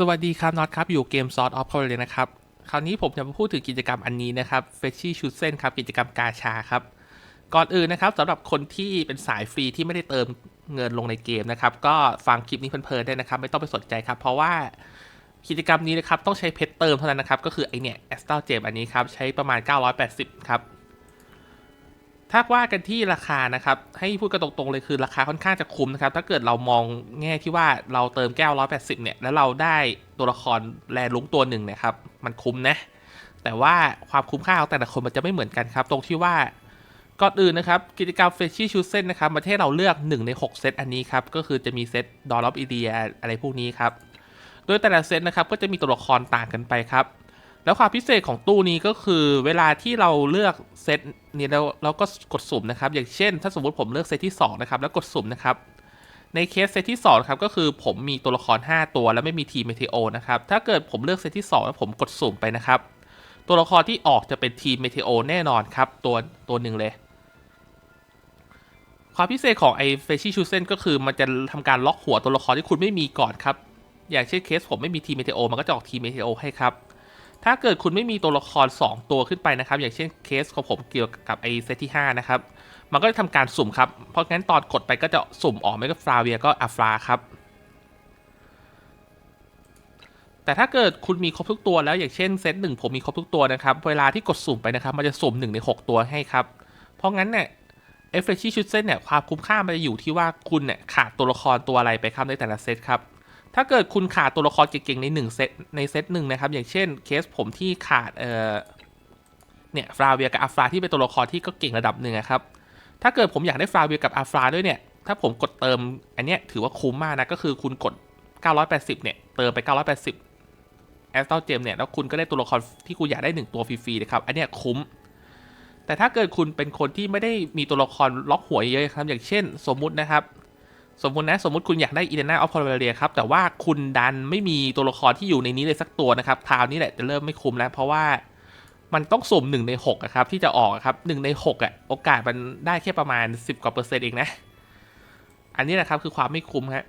สวัสดีครับน็อตครับอยู่เกมซอสออฟคอร์เลยนะครับ คราวนี้ผมจะมาพูดถึงกิจกรรมอันนี้นะครับเฟชชี่ชูเส้นครับกิจกรรมกาชาครับ ก่อนอื่นนะครับสำหรับคนที่เป็นสายฟรีที่ไม่ได้เติมเงินลงในเกมนะครับ ก็ฟังคลิปนี้เพลินๆได้นะครับ ไม่ต้องไปสนใจครับ เพราะว่ากิจกรรมนี้นะครับต้องใช้เพชรเติมเท่านั้นนะครับ ก็คือไอเนี่ยแอสตาเจมอันนี้ครับใช้ประมาณ 980 ครับ ถ้าว่ากันที่ราคานะครับ ให้พูดกันตรงๆเลยคือราคาค่อนข้างจะคุ้มนะครับ ถ้าเกิดเรามองแง่ที่ว่าเราเติมแก้ว 180 เนี่ย แล้วเราได้ตัวละครแลลุงตัวหนึ่งนี่ยครับ มันคุ้มนะ แต่ว่าความคุ้มค่าของแต่ละคนมันจะไม่เหมือนกันครับ ตรงที่ว่าก่อนอื่นนะครับ กิจกรรมเฟชชี่ชูเซนนะครับมันให้เราเลือก 1 ใน 6 เซตอันนี้ครับ ก็คือจะมีเซตดอลล็อฟอีเดียอะไรพวกนี้ครับ โดยแต่ละเซตนะครับก็จะมีตัวละครต่างกันไปครับ แล้วความพิเศษของตู้นี้ก็คือเวลาที่เราเลือกเซตนี้แล้วเราก็กดสุ่มนะครับ อย่างเช่น ถ้าสมมติผมเลือกเซตที่2นะครับแล้วกดสุ่มนะครับ ในเคสเซตที่2ครับก็คือผมมีตัวละคร 5 ตัวแล้วไม่มีทีมเมเทโอนะครับ ถ้าเกิดผมเลือกเซตที่2แล้วผมกดสุ่มไปนะครับ ตัวละครที่ออกจะเป็นทีมเมเทโอแน่นอนครับตัวตัวหนึ่งเลยความพิเศษของไอเฟชี่ชูเซนก็คือมันจะทำการล็อกหัวตัวละครที่คุณไม่มีก่อนครับ อย่างเช่นเคสผมไม่มีทีมเมเทโอมันก็จะออกทีมเมเทโอให้ครับ ถ้าเกิดคุณไม่มีตัวละคร 2 ตัวขึ้นไปนะครับ อย่างเช่นเคสของผมเกี่ยวกับไอเซตที่ 5 นะครับ มันก็จะทำการสุ่มครับ เพราะงั้นตอนกดไปก็จะสุ่มออกไม่ก็ฟลาเวียก็อัฟลาครับ แต่ถ้าเกิดคุณมีครบทุกตัวแล้วอย่างเช่นเซตหนึ่งผมมีครบทุกตัวนะครับ เวลาที่กดสุ่มไปนะครับ มันจะสุ่ม1ใน 6 ตัวให้ครับ เพราะงั้นเนี่ยเอฟเฟชี่ชุดเซตเนี่ยความคุ้มค่ามันจะอยู่ที่ว่าคุณเนี่ยขาดตัวละครตัวอะไรไปครับในแต่ละเซตครับ ถ้าเกิดคุณขาดตัวละครเก่งๆ ใน1เซตในเซตหนึ่งนะครับ อย่างเช่นเคสผมที่ขาดเอ่อเนี่ยฟลาเวียกับอัฟราที่เป็นตัวละครที่ก็เก่งระดับหนึ่งอะครับ ถ้าเกิดผมอยากได้ฟลาเวียกับอัฟราด้วยเนี่ย ถ้าผมกดเติมอันเนี้ยถือว่าคุ้มมากนะ ก็คือคุณกด 980 เนี่ย เติมไป 980แอสตัลเจมเนี่ย แล้วคุณก็ได้ตัวละครที่คุณอยากได้ 1 ตัวฟรีๆนะครับ อันเนี้ยคุ้ม แต่ถ้าเกิดคุณเป็นคนที่ไม่ได้มีตัวละครล็อกหัวเยอะๆครับ อย่างเช่น สมมุตินะครับ สมมตินะสมมติคุณอยากได้อีเดน่าออฟพอลเรียครับแต่ว่าคุณดันไม่มีตัวละครที่อยู่ในนี้เลยสักตัวนะครับคราวนี้แหละจะเริ่มไม่คุ้มแล้ว เพราะว่ามันต้องสุ่มหนึ่งในหกครับที่จะออกครับหนึ่งในหกอะโอกาสมันได้แค่ประมาณ 10 กว่าเปอร์เซ็นต์เองนะ อันนี้แหละครับคือความไม่คุ้มฮะ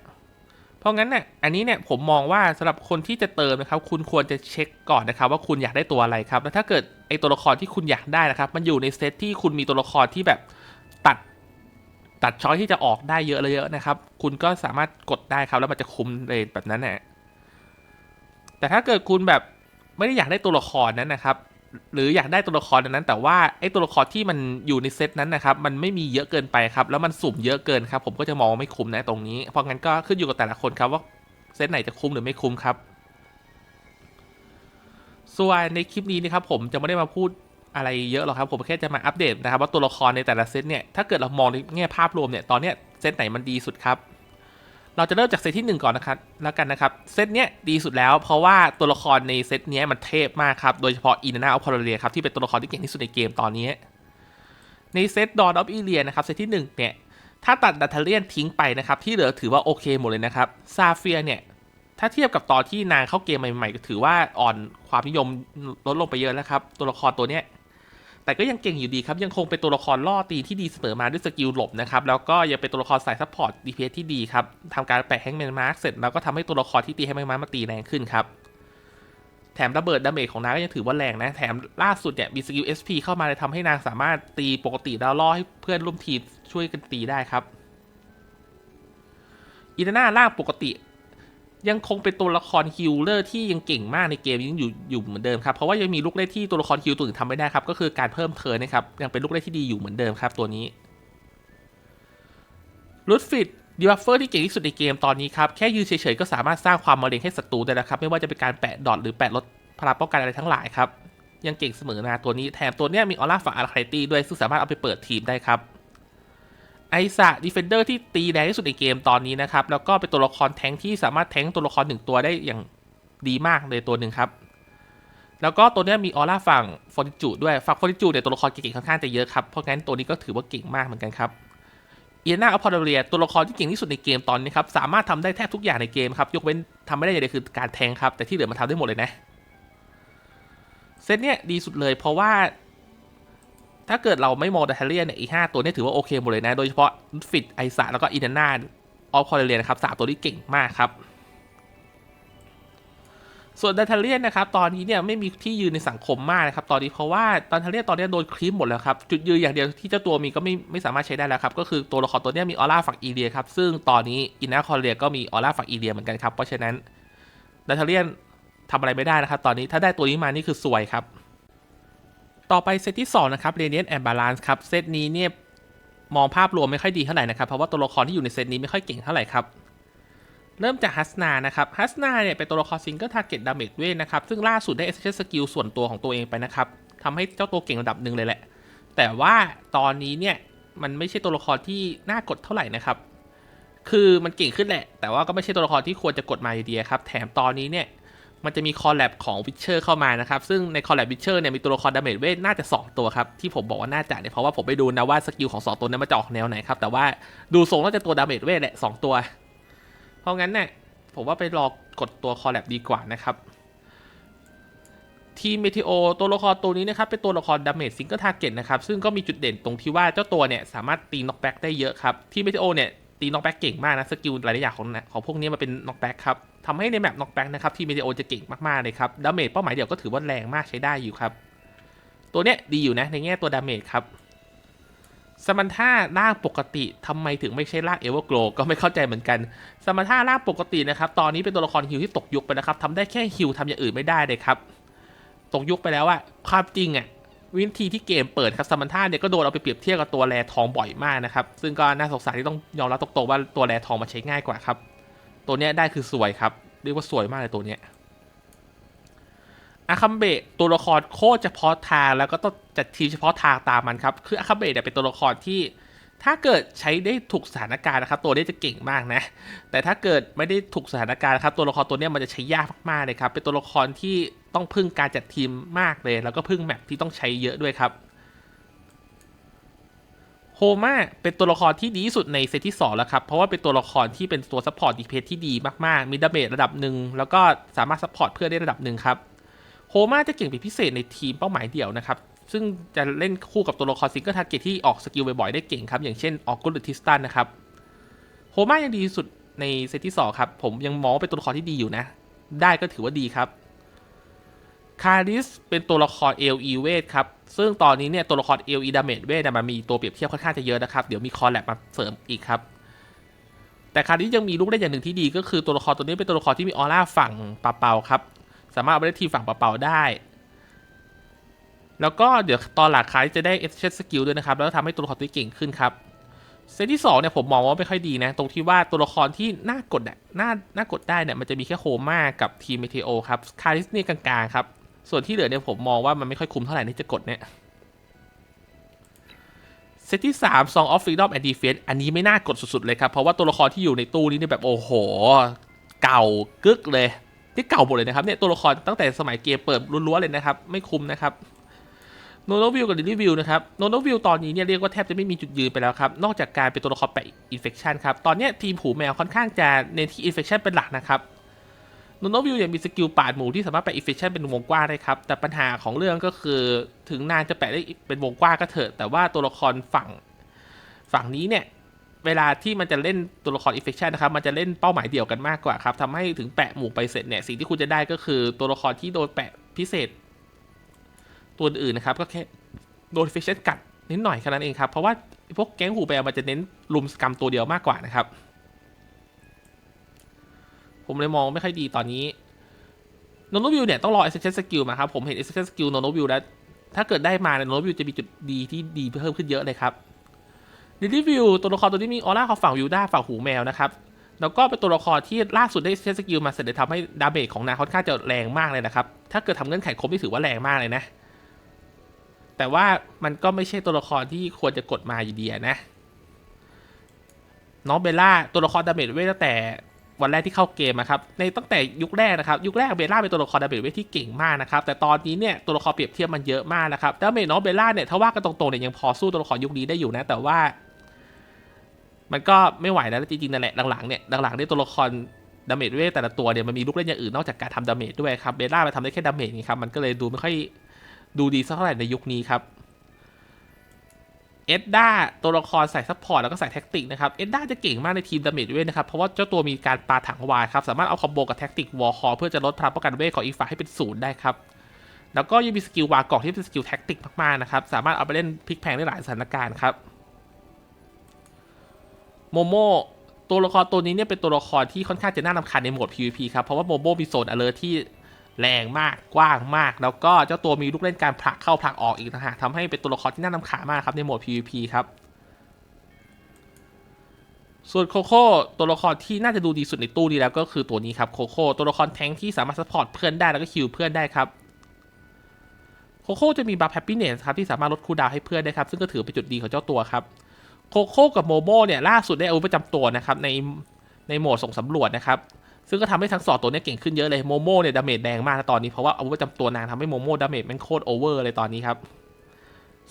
เพราะงั้นเนี่ยอันนี้เนี่ยผมมองว่าสำหรับคนที่จะเติมนะครับ คุณควรจะเช็คก่อนนะครับ ว่าคุณอยากได้ตัวอะไรครับ แล้วถ้าเกิดไอตัวละครที่คุณอยากได้นะครับ มันอยู่ในเซตที่คุณมีตัวละครที่แบบตัด ตัดช้อยที่จะออกได้เยอะเลยเยอะนะครับ คุณก็สามารถกดได้ครับแล้วมันจะคุมเลยแบบนั้นแหละแต่ถ้าเกิดคุณแบบไม่ได้อยากได้ตัวละครนั้นนะครับ หรืออยากได้ตัวละครนั้น แต่ว่าไอ้ตัวละครที่มันอยู่ในเซตนั้นนะครับ มันไม่มีเยอะเกินไปครับ แล้วมันสุ่มเยอะเกินครับ ผมก็จะมองไม่คุ้มนะตรงนี้ เพราะงั้นก็ขึ้นอยู่กับแต่ละคนครับว่าเซตไหนจะคุ้มหรือไม่คุ้มครับ ส่วนในคลิปนี้นะครับผมจะไม่ได้มาพูด อะไรเยอะหรอกครับ ผมแค่จะมาอัปเดตนะครับว่าตัวละครในแต่ละเซตเนี่ยถ้าเกิดเรามองในแง่ภาพรวมเนี่ยตอนเนี้ยเซตไหนมันดีสุดครับ เราจะเริ่มจากเซตที่ 1 ก่อนนะครับแล้วกันนะครับเซตเนี้ยดีสุดแล้ว เพราะว่าตัวละครในเซตเนี้ยมันเทพมากครับโดยเฉพาะอีนานาออฟพอลเรียครับที่เป็นตัวละครที่เก่งที่สุดในเกมตอนนี้ ในเซตดอนออฟอีเลียนะครับเซตที่1เนี่ยถ้าตัดดัตเทเลียนทิ้งไปนะครับที่เหลือถือว่าโอเคหมดเลยนะครับซาเฟียเนี่ยถ้าเทียบกับตอนที่นางเข้าเกมใหม่ๆก็ถือว่าอ่อนความนิยมลดลงไปเยอะแล้วครับ ตัวละครตัวเนี้ย แต่ก็ยังเก่งอยู่ดีครับ ยังคงเป็นตัวละครล่อตีที่ดีเสมอมาด้วยสกิลหลบนะครับ แล้วก็ยังเป็นตัวละครสายซัพพอร์ต DPS ที่ดีครับทำการแปะแฮงแมนมาร์กเสร็จแล้วก็ทำให้ตัวละครที่ตีแฮงแมนมาร์กมาตีแรงขึ้นครับ แถมระเบิดดาเมจของนางก็ยังถือว่าแรงนะ แถมล่าสุดเนี่ยมีสกิล SP เข้ามาเลยทำให้นางสามารถตีปกติแล้วล่อให้เพื่อนร่วมทีมช่วยกันตีได้ครับอีนาน่าล่างปกติ ยังคงเป็นตัวละครฮิลเลอร์ที่ยังเก่งมากในเกมยังอยู่อยู่เหมือนเดิมครับ เพราะว่ายังมีลูกเล่นที่ตัวละครฮิลตัวอื่นทำไม่ได้ครับ ก็คือการเพิ่มเทิร์นนะครับ ยังเป็นลูกเล่นที่ดีอยู่เหมือนเดิมครับตัวนี้รูดฟิตดีบัฟเฟอร์ที่เก่งที่สุดในเกมตอนนี้ครับ แค่ยืนเฉยๆก็สามารถสร้างความมาเร็งให้ศัตรูได้แล้วครับ ไม่ว่าจะเป็นการแปะดอทหรือแปะลดพลังป้องกันอะไรทั้งหลายครับยังเก่งเสมอนะตัวนี้แถมตัวนี้มีออร่าฝั่งอาร์คาตี้ด้วยซึ่งสามารถเอาไปเปิดทีมได้ครับ ไอซาดีเฟนเดอร์ที่ตีแรงที่สุดในเกมตอนนี้นะครับ แล้วก็เป็นตัวละครแทงที่สามารถแทงตัวละครหนึ่งตัวได้อย่างดีมากเลยตัวหนึ่งครับ แล้วก็ตัวนี้มีออร่าฝั่งฟอร์ติจูด้วย ฝั่งฟอร์ติจูเนี่ยตัวละครเก่งๆค่อนข้างจะเยอะครับ เพราะงั้นตัวนี้ก็ถือว่าเก่งมากเหมือนกันครับเอียนาอพอลเรียตัวละครที่เก่งที่สุดในเกมตอนนี้ครับ สามารถทำได้แทบทุกอย่างในเกมครับยกเว้นทำไม่ได้อย่างเดียวคือการแทงครับแต่ที่เหลือมันทำได้หมดเลยนะเซตเนี้ยดีสุดเลยเพราะว่า ถ้าเกิดเราไม่มองดัตเทเลียนเนี่ยอีห้าตัวนี่ถือว่าโอเคหมดเลยนะ โดยเฉพาะฟิตไอซาแล้วก็อินานาออฟพอลเรียนะครับสามตัวนี้เก่งมากครับ ส่วนดันทเลียนนะครับ ตอนนี้เนี่ยไม่มีที่ยืนในสังคมมากนะครับ ตอนนี้เพราะว่าดันทเลียนตอนนี้โดนคลิปหมดแล้วครับ จุดยืนอย่างเดียวที่เจ้าตัวมีก็ไม่ไม่สามารถใช้ได้แล้วครับ ก็คือตัวละครตัวนี้มีออร่าฝั่งอีเลียครับ ซึ่งตอนนี้อินน่าคอร์เรียก็มีออร่าฝั่งอีเลียเหมือนกันครับ เพราะฉะนั้นดันทเลียนทำอะไรไม่ได้นะครับ ตอนนี้ถ้าได้ตัวนี้มานี่คือซวยครับ ต่อไปเซตที่2นะครับ Radiant and Balance ครับเซตนี้เนี่ยมองภาพรวมไม่ค่อยดีเท่าไหร่นะครับ เพราะว่าตัวละครที่อยู่ในเซตนี้ไม่ค่อยเก่งเท่าไหร่ครับ เริ่มจากฮัสนานะครับฮัสนาเนี่ยเป็นตัวละครซิงเกิลทาร์เก็ตดาเมจเวทนะครับ ซึ่งล่าสุดได้เอเซสกิลส่วนตัวของตัวเองไปนะครับทำให้เจ้าตัวเก่งระดับหนึ่งเลยแหละ แต่ว่าตอนนี้เนี่ยมันไม่ใช่ตัวละครที่น่ากดเท่าไหร่นะครับ คือมันเก่งขึ้นแหละ แต่ว่าก็ไม่ใช่ตัวละครที่ควรจะกดมาอยู่ดีครับ แถมตอนนี้เนี่ย มันจะมีคอลแลบของวิเชอร์เข้ามานะครับ ซึ่งในคอลแลบวิเชอร์เนี่ยมีตัวละครดาเมจเวทน่าจะ 2 ตัวครับ ที่ผมบอกว่าน่าจะเนี่ยเพราะว่าผมไปดูนะว่าสกิลของ 2 ตัวนี้มันจะออกแนวไหนครับ แต่ว่าดูทรงน่าจะตัวดาเมจเวทแหละ 2 ตัว เพราะงั้นเนี่ยผมว่าไปรอกดตัวคอลแลบดีกว่านะครับทีมเมทิโอตัวละครตัวนี้นะครับเป็นตัวละครดาเมจซิงเกิลทาร์เก็ตนะครับซึ่งก็มีจุดเด่นตรงที่ว่าเจ้าตัวเนี่ยสามารถตีน็อกแบ็กได้เยอะครับทีมเมทิโอเนี่ย ตีน็อกแบ็กเก่งมากนะสกิลหลายอย่างของของพวกนี้มันเป็นน็อกแบ็กครับทำให้ในแมปน็อกแบ็กนะครับทีมเมทิโอจะเก่งมากๆเลยครับดาเมจเป้าหมายเดียวก็ถือว่าแรงมากใช้ได้อยู่ครับ ตัวเนี้ยดีอยู่นะในแง่ตัวดาเมจครับสมันท่าร่างปกติทำไมถึงไม่ใช่ร่างเอเวอร์โกลก็ไม่เข้าใจเหมือนกัน สมรรถนะร่างปกตินะครับตอนนี้เป็นตัวละครฮิวที่ตกยุคไปนะครับทำได้แค่ฮิวทำอย่างอื่นไม่ได้เลยครับ ตกยุคไปแล้วอะความจริงอะ วิธีที่เกมเปิดครับสมรรถนะเนี่ยก็โดนเอาไปเปรียบเทียบกับตัวแรทองบ่อยมากนะครับ ซึ่งก็น่าสงสารที่ต้องยอมรับตรงๆว่าตัวแรทองมาใช้ง่ายกว่าครับ ตัวเนี้ยได้คือสวยครับ เรียกว่าสวยมากเลยตัวเนี้ยอาคัมเบะตัวละครโคตรเฉพาะทางแล้วก็ต้องจัดทีมเฉพาะทางตามมันครับ คืออาคัมเบะเนี่ยเป็นตัวละครที่ ถ้าเกิดใช้ได้ถูกสถานการณ์นะครับ ตัวนี้จะเก่งมากนะ แต่ถ้าเกิดไม่ได้ถูกสถานการณ์นะครับ ตัวละครตัวเนี้ยมันจะใช้ยากมากๆเลยครับ เป็นตัวละครที่ ต้องพึ่งการจัดทีมมากเลย แล้วก็พึ่งแมปที่ต้องใช้เยอะด้วยครับโฮมาเป็นตัวละครที่ดีที่สุดในเซตที่ 2 แล้วครับ เพราะว่าเป็นตัวละครที่เป็นตัวซัพพอร์ตดีเพจที่ดีมากๆ มีดาเมจระดับหนึ่ง แล้วก็สามารถซัพพอร์ตเพื่อได้ระดับหนึ่งครับโฮมาจะเก่งเป็นพิเศษในทีมเป้าหมายเดี่ยวนะครับ ซึ่งจะเล่นคู่กับตัวละครซิงเกิลทาร์เก็ตที่ออกสกิลบ่อยๆ ได้เก่งครับ อย่างเช่นออกกุลหรือทิสตันนะครับโฮมายังดีที่สุดในเซตที่ 2 ครับ ผมยังมองเป็นตัวละครที่ดีอยู่นะ ได้ก็ถือว่าดีครับ คาริสเป็นตัวละครเอลีเวทครับ ซึ่งตอนนี้เนี่ยตัวละครเอลีดาเมจเวทมันมีตัวเปรียบเทียบค่อนข้างจะเยอะนะครับ เดี๋ยวมีคอลแลบมาเสริมอีกครับ แต่คาริสยังมีลูกได้อย่างหนึ่งที่ดี ก็คือตัวละครตัวนี้เป็นตัวละครที่มีออร่าฝั่งปะเปาครับ สามารถเอาไปได้ทีฝั่งปะเปาได้ แล้วก็เดี๋ยวตอนหลังคาริสจะได้เอสเชสกิลด้วยนะครับ แล้วทำให้ตัวละครตัวนี้เก่งขึ้นครับเซตที่2เนี่ยผมมองว่าไม่ค่อยดีนะ ตรงที่ว่าตัวละครที่น่ากดน่าน่ากดได้เนี่ยมันจะมีแค่โฮมากับทีมเมเทโอครับคาริสเนี่ยกลางๆครับ ส่วนที่เหลือเนี่ยผมมองว่ามันไม่ค่อยคุ้มเท่าไหร่ที่จะกดเนี่ยเซตที่3 Song of Freedom and Defense อันนี้ไม่น่ากดสุด ๆ เลยครับ เพราะว่าตัวละครที่อยู่ในตู้นี้เนี่ยแบบโอ้โห เก่ากึกเลยที่เก่าหมดเลยนะครับเนี่ยตัวละครตั้งแต่สมัยเกมเปิดล้วนๆเลยนะครับ ไม่คุ้มนะครับโนโนวิวกับลิลี่วิวนะครับโนโนวิวตอนนี้เนี่ยเรียกว่าแทบจะไม่มีจุดยืนไปแล้วครับ นอกจากการเป็นตัวละครแปะอินเฟคชันครับ ตอนเนี้ยทีมผูแมวค่อนข้างจะเน้นที่อินเฟคชันเป็นหลักนะครับ โนโนวิวยังมีสกิลปาดหมูที่สามารถแปะอินเฟชันเป็นวงกว้างได้ครับ แต่ปัญหาของเรื่องก็คือถึงนานจะแปะได้เป็นวงกว้างก็เถอะแต่ว่าตัวละครฝั่งฝั่งนี้เนี่ย เวลาที่มันจะเล่นตัวละครอินเฟชันนะครับ มันจะเล่นเป้าหมายเดียวกันมากกว่าครับทำให้ถึงแปะหมู่ไปเสร็จเนี่ยสิ่งที่คุณจะได้ก็คือตัวละครที่โดนแปะพิเศษ ตัวอื่นนะครับ ก็แค่โดนอินเฟชันกัดนิดหน่อยแค่นั้นเองครับเพราะว่าพวกแก๊งหูแปลมันจะเน้นลุมสกรรมตัวเดียวมากกว่านะครับ ผมเลยมองไม่ค่อยดีตอนนี้โนโนวิวเนี่ยต้องรอ Essential Skill มาครับผมเห็น Essential Skill โนโนวิวแล้วถ้าเกิดได้มาโนโนวิวจะมีจุดดีที่ดีเพิ่มขึ้นเยอะเลยครับลิลี่วิวตัวละครตัวนี้มีออร่าของฝั่งวิวด้าฝั่งหูแมวนะครับแล้วก็เป็นตัวละครที่ล่าสุดได้เซตสกิลมาเสร็จเลยทำให้ดาเมจของนางค่อนข้างจะแรงมากเลยนะครับ ถ้าเกิดทำเงื่อนไขครบนี่ถือว่าแรงมากเลยนะ แต่ว่ามันก็ไม่ใช่ตัวละครที่ควรจะกดมาอยู่ดีอะนะ น้องเบลล่าตัวละครดาเมจเวทตั้งแต่ วันแรกที่เข้าเกมนะครับในตั้งแต่ยุคแรกนะครับยุคแรกเบล่าเป็นตัวละครดาเมจเวทที่เก่งมากนะครับแต่ตอนนี้เนี่ยตัวละครเปรียบเทียบมันเยอะมากนะครับดาเมจน้องเบล่าเนี่ยถ้าว่ากันตรงๆเนี่ยยังพอสู้ตัวละครยุคนี้ได้อยู่นะแต่ว่า มันก็ไม่ไหวแล้วจริงๆนั่นแหละหลังๆเนี่ยหลังๆเนี่ยตัวละครดาเมจเวทแต่ละตัวเนี่ยมันมีลูกเล่นอย่างอื่นนอกจากการทำดาเมจด้วยครับเบล่าไปทำได้แค่ดาเมจนี่ครับมันก็เลยดูไม่ค่อยดูดีสักเท่าไหร่ในยุคนี้ครับ เอ็ดด้าตัวละครใส่ซัพพอร์ตแล้วก็ใส่แท็กติกนะครับ เอ็ดด้าจะเก่งมากในทีมดาเมจเวทนะครับ เพราะว่าเจ้าตัวมีการปาถังวายครับ สามารถเอาคอมโบกับแท็กติกวอลคอเพื่อจะลดพลังป้องกันเวทของอีกฝ่ายให้เป็นศูนย์ได้ครับ แล้วก็ยังมีสกิลวากอกที่เป็นสกิลแท็กติกมากๆนะครับ สามารถเอาไปเล่นพลิกแพลงได้หลายสถานการณ์ครับ โมโมตัวละครตัวนี้เนี่ยเป็นตัวละครที่ค่อนข้างจะน่ารำคาญในโหมด PVP ครับ เพราะว่าโมโมมีโซน alert ที่ แรงมากกว้างมาก แล้วก็เจ้าตัวมีลูกเล่นการผลักเข้าผลักออกอีกนะฮะทำให้เป็นตัวละครที่น่ารำคามากครับในโหมด PVP ครับส่วนโคโค่ตัวละครที่น่าจะดูดีสุดในตู้นี้แล้วก็คือตัวนี้ครับโคโค่ตัวละครแทงที่สามารถซัพพอร์ตเพื่อนได้แล้วก็คิวเพื่อนได้ครับโคโค่จะมีบัฟแฮปปี้เนสครับที่สามารถลดคูดาวให้เพื่อนได้ครับซึ่งก็ถือเป็นจุดดีของเจ้าตัวครับโคโค่กับโมโมเนี่ยล่าสุดได้อาวุธประจำตัวนะครับในในโหมดส่งสำรวจนะครับ ซึ่งก็ทำให้ทั้งสองตัวเนี้เก่งขึ้นเยอะเลยโมโม่เนี่ยดาเมจแรงมากนะตอนนี้เพราะว่าอาวุธประจำตัวนางทำให้โมโม่ดาเมจมันโคตรโอเวอร์เลยตอนนี้ครับ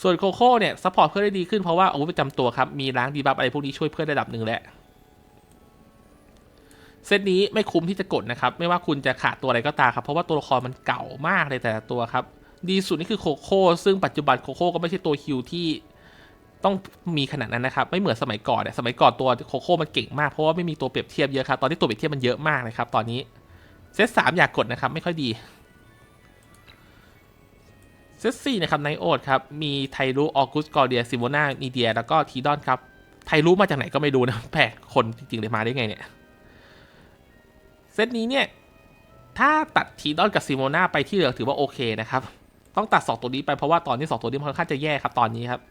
ส่วนโคโค่เนี่ยซัพพอร์ตเพื่อนได้ดีขึ้นเพราะว่าอาวุธประจำตัวครับมีล้างดีบัฟอะไรพวกนี้ช่วยเพื่อนระดับหนึ่งแหละเซตนี้ไม่คุ้มที่จะกดนะครับ ไม่ว่าคุณจะขาดตัวอะไรก็ตามครับ เพราะว่าตัวละครมันเก่ามากเลยแต่ละตัวครับ ดีสุดนี่คือโคโค่ซึ่งปัจจุบันโคโค่ก็ไม่ใช่ตัวฮิวที่ ต้องมีขนาดนั้นนะครับ ไม่เหมือนสมัยก่อนเนี่ยสมัยก่อนตัวโคโค่มันเก่งมากเพราะว่าไม่มีตัวเปรียบเทียบเยอะครับ ตอนนี้ตัวเปรียบเทียบมันเยอะมากเลยครับตอนนี้เซตสามอยากกดนะครับ ไม่ค่อยดีเซตสี่นะครับไนโอดครับ มีไทรูออกุสกอร์เดียซิโมนานีเดีย แล้วก็ทีดอนครับ ไทรูมาจากไหนก็ไม่รู้นะแปลกคนจริงๆเลยมาได้ไงเนี่ยเซตนี้เนี่ย ถ้าตัดทีดอนกับซิโมนาไปที่เหลือถือว่าโอเคนะครับ ต้องตัด 2 ตัวนี้ไปเพราะว่าตอนนี้ 2 ตัวนี้มันค่อนข้างจะแย่ครับตอนนี้ครับ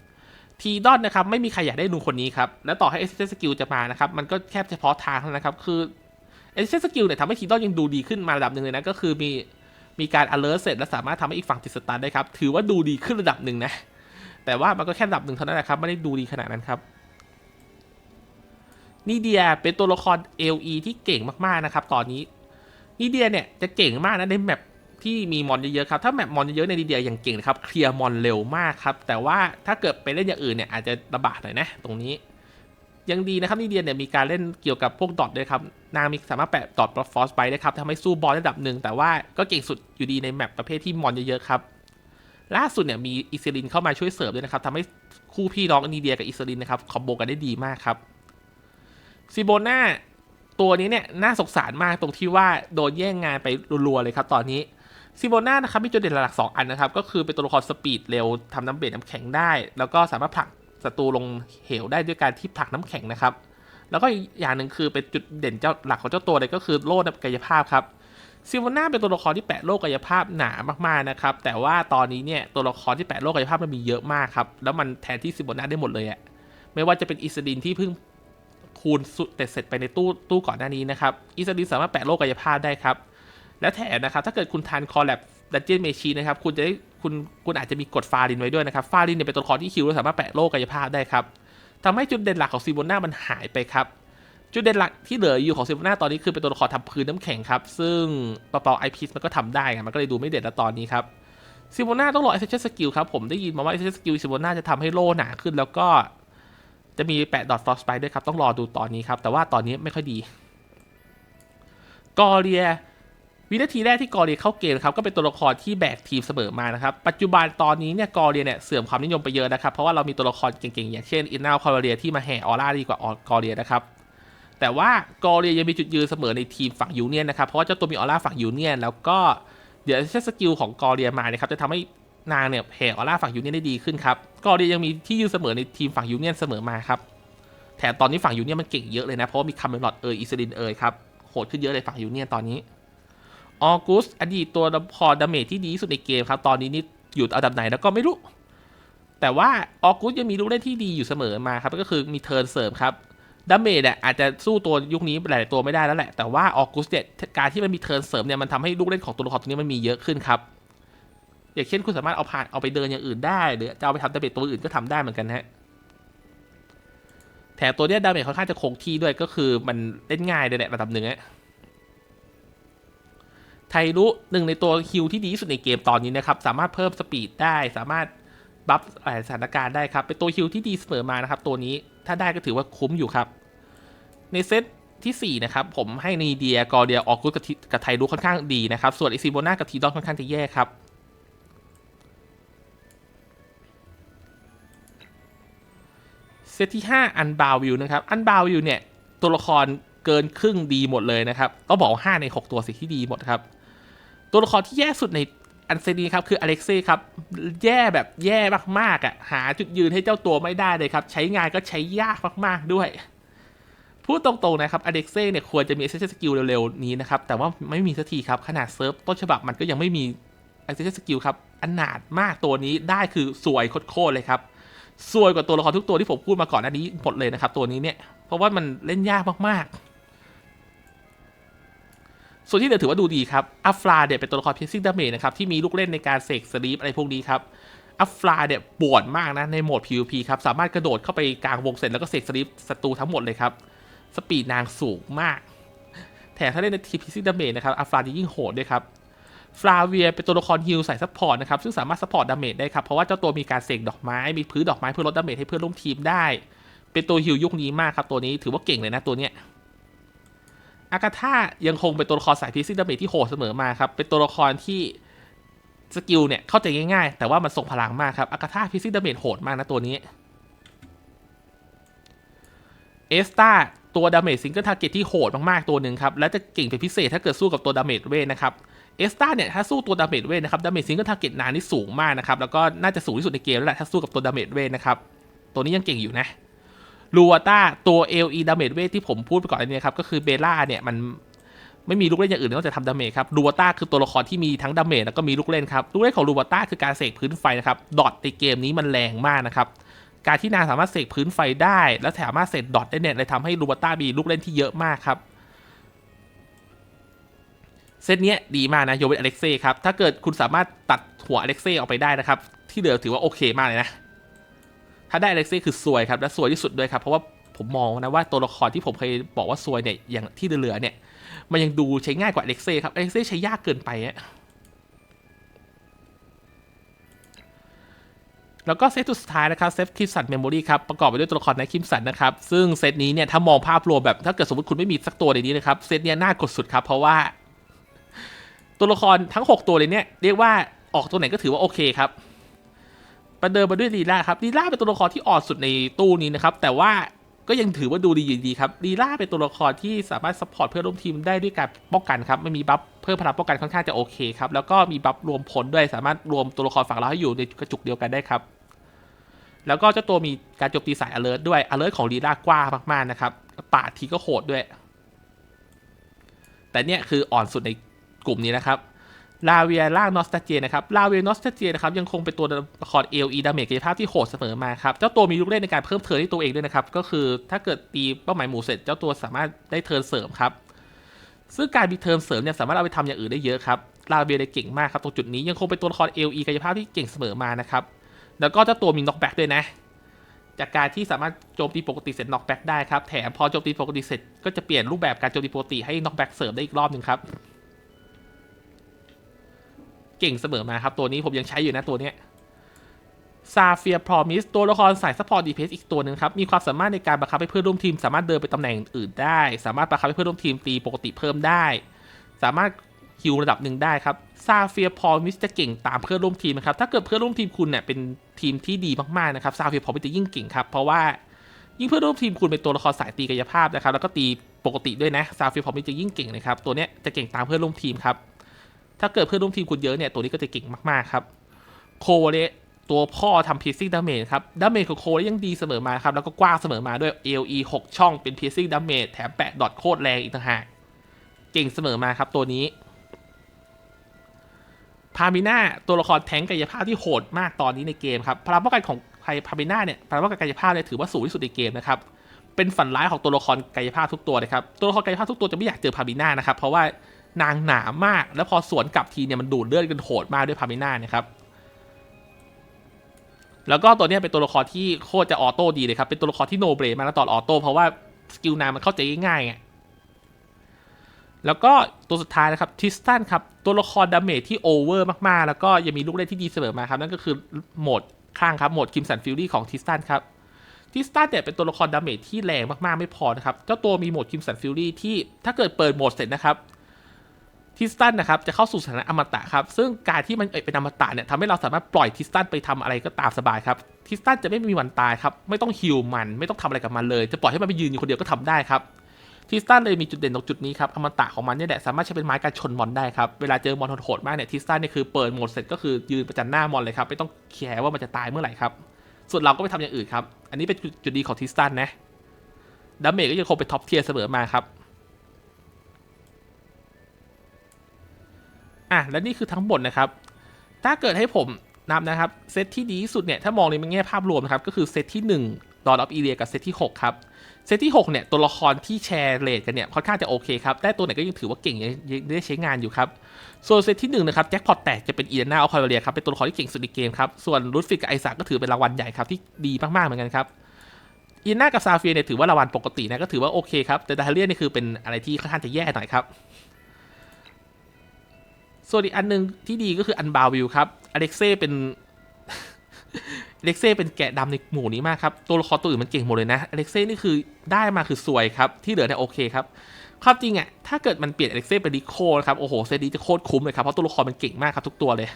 ทีดอนนะครับไม่มีใครอยากได้ลุงคนนี้ครับ และต่อให้เอเซสกิลจะมานะครับ มันก็แค่เฉพาะทางนั้นครับ คือเอเซสกิลเนี่ยทำให้ทีดอนยังดูดีขึ้นมาระดับหนึ่งเลยนะ ก็คือมีมีการ alert เสร็จและสามารถทำให้อีกฝั่งติดสตาร์ได้ครับ ถือว่าดูดีขึ้นระดับหนึ่งนะ แต่ว่ามันก็แค่ระดับหนึ่งเท่านั้นแหละครับไม่ได้ดูดีขนาดนั้นครับนีเดียเป็นตัวละคร LE ที่เก่งมากๆนะครับ ตอนนี้นีเดียเนี่ยจะเก่งมากนะในแมป ที่มีมอนเยอะๆครับ ถ้าแมปมอนเยอะในนีเดียอย่างเก่งนะครับ เคลียร์มอนเร็วมากครับ แต่ว่าถ้าเกิดไปเล่นอย่างอื่นเนี่ยอาจจะลำบากหน่อยนะตรงนี้ ยังดีนะครับนีเดียเนี่ยมีการเล่นเกี่ยวกับพวกดอทด้วยครับ นางมีสามารถแปะดอทฟอสไปได้ครับทำให้สู้บอลระดับหนึ่งแต่ว่าก็เก่งสุดอยู่ดีในแมปประเภทที่มอนเยอะๆครับ ล่าสุดเนี่ยมีอิสลินเข้ามาช่วยเสริมด้วยนะครับทำให้คู่พี่น้องนีเดียกับอิสลินนะครับคอมโบกันได้ดีมากครับซิโบนาตัวนี้เนี่ยน่าสงสารมากตรงที่ว่าโดนแย่งงานไปรัวๆเลยครับ ตอนนี้ ซิโบนานะครับมีจุดเด่นหลักๆสองอันนะครับ ก็คือเป็นตัวละครสปีดเร็วทำน้ำเบรน้ำแข็งได้ แล้วก็สามารถผลักศัตรูลงเหวได้ด้วยการที่ผลักน้ำแข็งนะครับ แล้วก็อีกอย่างหนึ่งคือเป็นจุดเด่นเจ้าหลักของเจ้าตัวเลยก็คือโล่กายภาพครับซิโบนาเป็นตัวละครที่แปะโล่กายภาพหนามากๆนะครับ แต่ว่าตอนนี้เนี่ยตัวละครที่แปะโล่กายภาพมันมีเยอะมากครับ แล้วมันแทนที่ซิโบนาได้หมดเลยอะไม่ว่าจะเป็นอิสดินที่เพิ่งคูณสุดแต่เสร็จไปในตู้ตู้ก่อนหน้านี้นะครับอีสดินสามารถแปะโลกกายภาพได้ครับ และแถมนะครับถ้าเกิดคุณทานคอแลบดันเจียนเมชีนะครับคุณจะได้คุณคุณอาจจะมีกดฟารินไว้ด้วยนะครับฟารินเนี่ยเป็นตัวละครที่คิวแล้วสามารถแปะโลกกายภาพได้ครับทำให้จุดเด่นหลักของซีโบนามันหายไปครับจุดเด่นหลักที่เหลืออยู่ของซีโบนาตอนนี้คือเป็นตัวละครทำพื้นน้ำแข็งครับซึ่งเปาเปาไอพีมันก็ทำได้ไงมันก็เลยดูไม่เด่นแล้วตอนนี้ครับซิโบนาต้องรอเอเซชั่นสกิลครับผมได้ยินมาว่าเอเซชั่นสกิลซิโบนาจะทำให้โล่หนาขึ้น แล้วก็จะมีแปะดอทฟอสไปด้วยครับต้องรอดูตอนนี้ครับแต่ว่าตอนนี้ไม่ค่อยดีกอเรีย วินาทีแรกที่กอเรียเข้าเกมครับก็เป็นตัวละครที่แบกทีมเสมอมานะครับปัจจุบันตอนนี้เนี่ยกอเรียเนี่ยเสื่อมความนิยมไปเยอะนะครับเพราะว่าเรามีตัวละครเก่งๆอย่างเช่นอินนาคอเรียที่มาแห่ออร่าดีกว่ากอเรียนะครับแต่ว่ากอเรียยังมีจุดยืนเสมอในทีมฝั่งยูเนียนนะครับเพราะว่าเจ้าตัวมีออร่าฝั่งยูเนียนแล้วก็เดี๋ยวใช้สกิลของกอเรียมานี่ยครับจะทำให้นางเนี่ยแห่ออร่าฝั่งยูเนียนได้ดีขึ้นครับกอเรียยังมีที่ยืนเสมอในทีมฝั่งยูเนียนเสมอมาครับแถมตอนนี้ฝั่งยูเนียนมันเก่งเยอะเลยนะเพราะว่ามีคาร์เมลอดเอยอิสลินเอยครับโหดขึ้นเยอะเลยฝั่งยูเนียนตอนนี้ ออกุสอดีตตัวพอดาเมจที่ดีที่สุดในเกมครับ ตอนนี้นี่อยู่อันดับไหนแล้วก็ไม่รู้ แต่ว่าออกุสยังมีลูกเล่นที่ดีอยู่เสมอมาครับ ก็คือมีเทิร์นเสริมครับดาเมจเนี่ยอาจจะสู้ตัวยุคนี้หลายตัวไม่ได้แล้วแหละ แต่ว่าออกุสเนี่ยการที่มันมีเทิร์นเสริมเนี่ยมันทำให้ลูกเล่นของตัวละครตัวนี้มันมีเยอะขึ้นครับ อย่างเช่นคุณสามารถเอาผ่านเอาไปเดินอย่างอื่นได้หรือจะเอาไปทำดาเมจตัวอื่นก็ทำได้เหมือนกันฮะแถมตัวเนี้ยดาเมจค่อนข้างจะคงที่ด้วยก็คือมันเล่นง่ายเลยแหละระดับหนึ่งอะ ไทรุหนึ่งในตัวฮิลที่ดีที่สุดในเกมตอนนี้นะครับ สามารถเพิ่มสปีดได้ สามารถบัฟหลายสถานการณ์ได้ครับ เป็นตัวฮิลที่ดีเสมอมานะครับ ตัวนี้ถ้าได้ก็ถือว่าคุ้มอยู่ครับ ในเซตที่4นะครับผมให้นีเดียกอเดียออกกุสกับกับไทรุค่อนข้างดีนะครับ ส่วนอิซิโบนากับทีดอนค่อนข้างจะแย่ครับเซตที่ 5 อันบาววิวนะครับ อันบาววิวเนี่ย ตัวละครเกินครึ่งดีหมดเลยนะครับ ก็บอกว่า5ใน 6 ตัวสิที่ดีหมดครับ ตัวละครที่แย่สุดในอันเซนีครับคืออเล็กซี่ครับ แย่แบบแย่มากๆอะหาจุดยืนให้เจ้าตัวไม่ได้เลยครับ ใช้งานก็ใช้ยากมากๆด้วย พูดตรงๆนะครับอเล็กเซ่เนี่ยควรจะมี a อ c e s s i o n skill เร็วๆ นี้นะครับ แต่ว่าไม่มีสักทีครับ ขนาดเซิร์ฟต้นฉบับมันก็ยังไม่มี a อ c e s s i o n skill ครับอันหนาดมากตัวนี้ได้คือสวยโคตรๆเลยครับสวยกว่าตัวละครทุกตัวที่ผมพูดมาก่อนอันนี้หมดเลยนะครับ ตัวนี้เนี่ยเพราะว่ามันเล่นยากมากๆ ส่วนที่เหลือถือว่าดูดีครับ อัฟลาเนี่ยเป็นตัวละครเพซซิ่งดาเมจนะครับที่มีลูกเล่นในการเสกสลีปอะไรพวกนี้ครับ อัฟลาเนี่ยปวดมากนะในโหมด PVP ครับ สามารถกระโดดเข้าไปกลางวงเสร็จแล้วก็เสกสลีปศัตรูทั้งหมดเลยครับ สปีดนางสูงมาก แถมถ้าเล่นในทีพีซิ่งดาเมจนะครับ อัฟลาจะยิ่งโหดด้วยครับ ฟลาเวียเป็นตัวละครฮิลใส่ซัพพอร์ตนะครับ ซึ่งสามารถซัพพอร์ตดาเมจได้ครับ เพราะว่าเจ้าตัวมีการเสกดอกไม้ มีพื้นดอกไม้เพื่อลดดาเมจให้เพื่อนร่วมทีมได้ เป็นตัวฮิลยุคนี้มากครับตัวนี้ถือว่าเก่งเลยนะตัวเนี้ย อากาธายังคงเป็นตัวละครสายพีซิ่งดาเมจที่โหดเสมอมาครับ เป็นตัวละครที่สกิลเนี่ยเข้าใจง่ายๆ แต่ว่ามันส่งพลังมากครับอากาธาพีซิ่งดาเมจโหดมากนะตัวนี้ เอสตาตัวดาเมจซิงเกิลทาร์เก็ตที่โหดมากๆตัวหนึ่งครับ และจะเก่งเป็นพิเศษถ้าเกิดสู้กับตัวดาเมจเวทนะครับเอสตาเนี่ยถ้าสู้ตัวดาเมจเวทนะครับดาเมจซิงเกิลทาร์เก็ตนานนี่สูงมากนะครับแล้วก็น่าจะสูงที่สุดในเกมแล้วแหละถ้าสู้กับตัวดาเมจเวทนะครับตัวนี้ยังเก่งอยู่นะ ลูวาต้าตัว LE ดาเมจเวทที่ผมพูดไปก่อนนนี้ครับ ก็คือเบล่าเนี่ย มันไม่มีลูกเล่นอย่างอื่นนอกจากทำดาเมจครับลูวาต้าคือตัวละครที่มีทั้งดาเมจแล้วก็มีลูกเล่นครับ ลูกเล่นของลูวาต้าคือการเสกพื้นไฟนะครับ ดอทในเกมนี้มันแรงมากนะครับ การที่นางสามารถเสกพื้นไฟได้ แล้วสามารถเสกดอทได้เนี่ยเลยทำให้ลูวาต้ามีลูกเล่นที่เยอะมากครับเซตเนี้ยดีมากนะโยเวนอเล็กเซ่ครับ ถ้าเกิดคุณสามารถตัดหัวอเล็กเซ่ออกไปได้นะครับ ที่เหลือถือว่าโอเคมากเลยนะ ถ้าได้เล็กเซ่คือสวยครับและสวยที่สุดด้วยครับเพราะว่าผมมองนะว่าตัวละครที่ผมเคยบอกว่าสวยเนี่ยอย่างที่เหลือเนี่ย มันยังดูใช้ง่ายกว่าเล็กเซ่ครับเล็กเซ่ใช้ยากเกินไปอะแล้วก็เซตสุดท้ายนะครับเซตคิมสันเมมโมรีครับประกอบไปด้วยตัวละครในคิมสันนะครับ ซึ่งเซตนี้เนี่ยถ้ามองภาพรวมแบบถ้าเกิดสมมติคุณไม่มีสักตัวในนี้นะครับเซตเนี้ยน่ากดสุดครับ เพราะว่า ตัวละครทั้ง 6 ตัวเลยเนี่ยเรียกว่าออกตัวไหนก็ถือว่าโอเคครับ ประเดิมมาด้วยลีลาครับลีลาเป็นตัวละครที่อ่อนสุดในตู้นี้นะครับ แต่ว่าก็ยังถือว่าดูดีอยู่ดีครับลีลาเป็นตัวละครที่สามารถซัพพอร์ตเพื่อนร่วมทีมได้ด้วยการป้องกันครับไม่มีบัฟเพิ่มพลังป้องกันค่อนข้างจะโอเคครับแล้วก็มีบัฟรวมผลด้วยสามารถรวมตัวละครฝั่งเราให้อยู่ในกระจุกเดียวกันได้ครับ แล้วก็เจ้าตัวมีการโจมตีสาย alert ด้วย alert ของลีลากว้างมากๆนะครับปาดทีก็โหดด้วย แต่เนี่ยคืออ่อนสุดในกลุ่มนี้นะครับ ลาเวียล่างนอสตาเจนะครับ ลาเวียนอสตาเจนะครับยังคงเป็นตัวละครเอลีดาเมจกายภาพที่โหดเสมอมาครับ เจ้าตัวมีลูกเล่นในการเพิ่มเทิร์นให้ตัวเองด้วยนะครับ ก็คือถ้าเกิดตีเป้าหมายหมู่เสร็จ เจ้าตัวสามารถได้เทิร์นเสริมครับ ซึ่งการมีเทิร์นเสริมเนี่ยสามารถเอาไปทำอย่างอื่นได้เยอะครับ ลาเวียเลยเก่งมากครับตรงจุดนี้ยังคงเป็นตัวละครเอลีกายภาพที่เก่งเสมอมานะครับ แล้วก็เจ้าตัวมีน็อกแบ็กด้วยนะ จากการที่สามารถโจมตีปกติเสร็จน็อกแบ็กได้ครับ แถมพอโจมตีปกติเสร็จก็จะเปลี่ยนรูปแบบการโจมตีปกติให้น็อกแบ็กเสริมได้อีกรอบหนึ่งครับ เก่งเสมอมาครับ ตัวนี้ผมยังใช้อยู่นะตัวเนี้ยซาเฟียพรอมิสตัวละครสายซัพพอร์ตดีเพสอีกตัวหนึ่งครับ มีความสามารถในการบังคับให้เพื่อนร่วมทีม สามารถเดินไปตำแหน่งอื่นได้ สามารถบังคับให้เพื่อนร่วมทีมตีปกติเพิ่มได้ สามารถฮิวระดับหนึ่งได้ครับซาเฟียพอมิสจะเก่งตามเพื่อนร่วมทีมนะครับ ถ้าเกิดเพื่อนร่วมทีมคุณเนี่ยเป็นทีมที่ดีมากๆนะครับซาเฟียพอมิสจะยิ่งเก่งครับเพราะว่ายิ่งเพื่อนร่วมทีมคุณเป็นตัวละครสายตีกายภาพนะครับแล้วก็ตีปกติด้วยนะซาเฟียพอมิสจะยิ่งเก่งนะครับตัวเนี้ยจะเก่งตามเพื่อนร่วมทีมครับ ถ้าเกิดเพื่อนร่วมทีมคุณเยอะเนี่ยตัวนี้ก็จะเก่งมากๆครับโคเรตัวพ่อทำ piercing damage ครับดาเมจของโคเรยังดีเสมอมาครับ แล้วก็กว้างเสมอมาด้วย AOE 6 ช่องเป็น piercing damage แถมแปะดอทโคตรแรงอีกต่างหาก เก่งเสมอมาครับตัวนี้พามิน่าตัวละครแทงกายภาพที่โหดมากตอนนี้ในเกมครับพลังป้องกันของพามิน่าเนี่ยพลังป้องกันกายภาพเนี่ยถือว่าสูงที่สุดในเกมนะครับเป็นฝันร้ายของตัวละครกายภาพทุกตัวเลยครับตัวละครกายภาพทุกตัวจะไม่อยากเจอพามิน่านะครับเพราะว่า นางหนามาก แล้วพอสวนกลับทีเนี่ยมันดูดเลือดกันโหดมากด้วยพามิน่านะครับ แล้วก็ตัวเนี้ยเป็นตัวละครที่โคตรจะออโต้ดีเลยครับ เป็นตัวละครที่โนเบรมาแล้วตอนออโต้เพราะว่าสกิลนางมันเข้าใจง่ายไงแล้วก็ตัวสุดท้ายนะครับทิสตันครับ ตัวละครดาเมจที่โอเวอร์มากๆ แล้วก็ยังมีลูกเล่นที่ดีเสมอมาครับ นั่นก็คือโหมดข้างครับ โหมดคิมสันฟิลลี่ของทิสตันครับทิสตันเนี่ยเป็นตัวละครดาเมจที่แรงมากๆ ไม่พอนะครับ เจ้าตัวมีโหมดคิมสันฟิลลี่ที่ถ้าเกิดเปิดโหมดเสร็จนะครับ ทิสตันนะครับจะเข้าสู่สถานะอมตะครับซึ่งการที่มันเป็นอมตะเนี่ยทำให้เราสามารถปล่อยทิสตันไปทำอะไรก็ตามสบายครับทิสตันจะไม่มีวันตายครับไม่ต้องฮิวมันไม่ต้องทำอะไรกับมันเลย จะปล่อยให้มันไปยืนอยู่คนเดียวก็ทำได้ครับทิสตันเลยมีจุดเด่นตรงจุดนี้ครับอมตะของมันเนี่ยแหละสามารถใช้เป็นไม้การชนมอนได้ครับเวลาเจอมอนโหดมากเนี่ยทิสตันเนี่ยคือเปิดโหมดเสร็จก็คือยืนประจันหน้ามอนเลยครับไม่ต้องแคร์ว่ามันจะตายเมื่อไหร่ครับส่วนเราก็ไปทำอย่างอื่นครับอันนี้เป็นจุดดีของทิสตันนะดาเมจก็ยังคงเป็นท็อปเทียร์เสมอมาครับ อะและนี่คือทั้งหมดนะครับ ถ้าเกิดให้ผมนับนะครับเซตที่ดีที่สุดเนี่ยถ้ามองในแง่ภาพรวมนะครับก็คือเซตที่1 Lord of Ilia กับเซตที่ 6 ครับ เซตที่ 6 เนี่ย ตัวละครที่แชร์เลทกันเนี่ยค่อนข้างจะโอเคครับ ได้ตัวไหนก็ยังถือว่าเก่งยังได้ใช้งานอยู่ครับ ส่วนเซตที่1นะครับแจ็คพอตแตกจะเป็นอีเดนาอัลคาเรียครับเป็นตัวละครที่เก่งสุดในเกมครับ ส่วนรูทฟิกกับไอซากก็ถือเป็นรางวัลใหญ่ครับที่ดีมากๆเหมือนกันครับอีน่ากับซาเฟียเนี่ยถือว่ารางวัลปกตินะก็ถือว่าโอเคครับแต่ดาเลียนนี่คือเป็นอะไรที่ค่อนข้างจะแย่หน่อยครับ ส่วนอีกอันหนึงที่ดีก็คืออันบาวิลครับอเล็กเซ่เป็นอเล็กเซ่เป็นแกะดำในหมู่นี้มากครับ ตัวละครตัวอื่นมันเก่งหมดเลยนะอเล็กเซ่นี่คือได้มาคือสวยครับ ที่เหลือเนี่ยโอเคครับความจริงอะถ้าเกิดมันเปลี่ยนอเล็กเซ่เป็นดิโคนะครับ โอ้โห เซตนี้จะโคตรคุ้มเลยครับ เพราะตัวละครมันเก่งมากครับทุกตัวเลย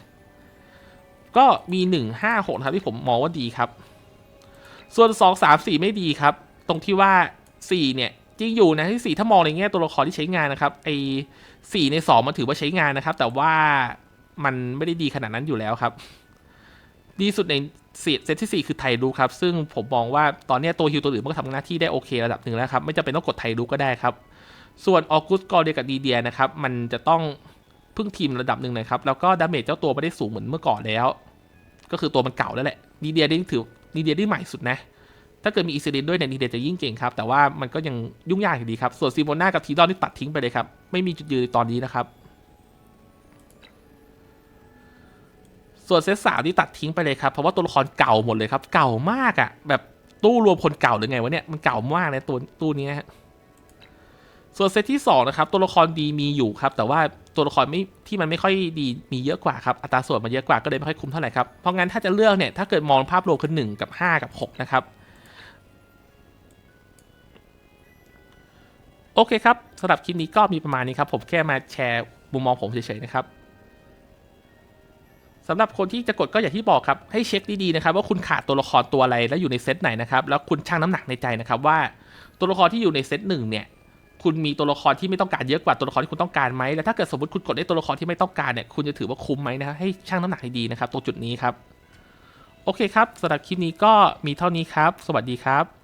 ก็มีหนึ่งห้าหกครับที่ผมมองว่าดีครับ ส่วนสองสามสี่ไม่ดีครับ ตรงที่ว่าสี่เนี่ย จริงอยู่นะที่สี่ถ้ามองในแง่ตัวละครที่ใช้งานนะครับไอ สี่ในสองมันถือว่าใช้งานนะครับ แต่ว่ามันไม่ได้ดีขนาดนั้นอยู่แล้วครับ ดีสุดในเซตที่สี่คือไทรูครับ ซึ่งผมมองว่าตอนนี้ตัวฮิวตัวอื่นมันก็ทำหน้าที่ได้โอเคระดับหนึ่งแล้วครับ ไม่จำเป็นต้องกดไทรูก็ได้ครับ ส่วนออกุสกอเดียกับดีเดียนะครับ มันจะต้องพึ่งทีมระดับหนึ่งนะครับ แล้วก็ดาเมจเจ้าตัวไม่ได้สูงเหมือนเมื่อก่อนแล้ว ก็คือตัวมันเก่าแล้วแหละดีเดียนี่ถือดีเดียที่ใหม่สุดนะ ถ้าเกิดมีอิสเดนด้วยเนี่ยดีเดียจะยิ่งเก่งครับ แต่ว่ามันก็ยังยุ่งยากอยู่ดีครับ ส่วนซีโมนากับทีดอนนี่ตัดทิ้งไปเลยครับ ไม่มีจุดยืนในตอนนี้นะครับ ส่วนเซตสามที่ตัดทิ้งไปเลยครับ เพราะว่าตัวละครเก่าหมดเลยครับ เก่ามากอะ่ะ แบบตู้รวมคนเก่าหรือไงวะเนี่ย มันเก่ามากเลยตัวตู้นี้ฮะส่วนเซตที่2นะครับตัวละครดีมีอยู่ครับ แต่ว่าตัวละครไม่ที่มันไม่ค่อยดีมีเยอะกว่าครับอัตราส่วนมันเยอะกว่าก็เลยไม่ค่อยคุ้มเท่าไหร่ครับเพราะงั้นถ้าจะเลือกเนี่ยถ้าเกิดมองภาพรวมคือ1กับ 5 กับ 6 นะครับ อเคครับสำหรับคลิปนี้ก็มีประมาณนี้ครับ ผมแค่มาแชร์มุมมองผมเฉยๆนะครับสำหรับคนที่จะกดก็อย่างที่บอกครับ ให้เช็คดีๆนะครับ ว่าคุณขาดตัวละครตัวอะไรและอยู่ในเซตไหนนะครับ แล้วคุณชั่งน้ำหนักในใจนะครับว่าตัวละครที่อยู่ในเซตหนึ่งเนี่ยคุณมีตัวละครที่ไม่ต้องการเยอะกว่าตัวละครที่คุณต้องการไหมแล้วถ้าเกิดสมมติคุณกดได้ตัวละครที่ไม่ต้องการเนี่ยคุณจะถือว่าคุ้มไหมนะครับให้ชั่งน้ำหนักให้ดีนะครับตรงจุดนี้ครับ โอเคครับสำหรับคลิปนี้ก็มีเท่านี้ครับ สวัสดีครับ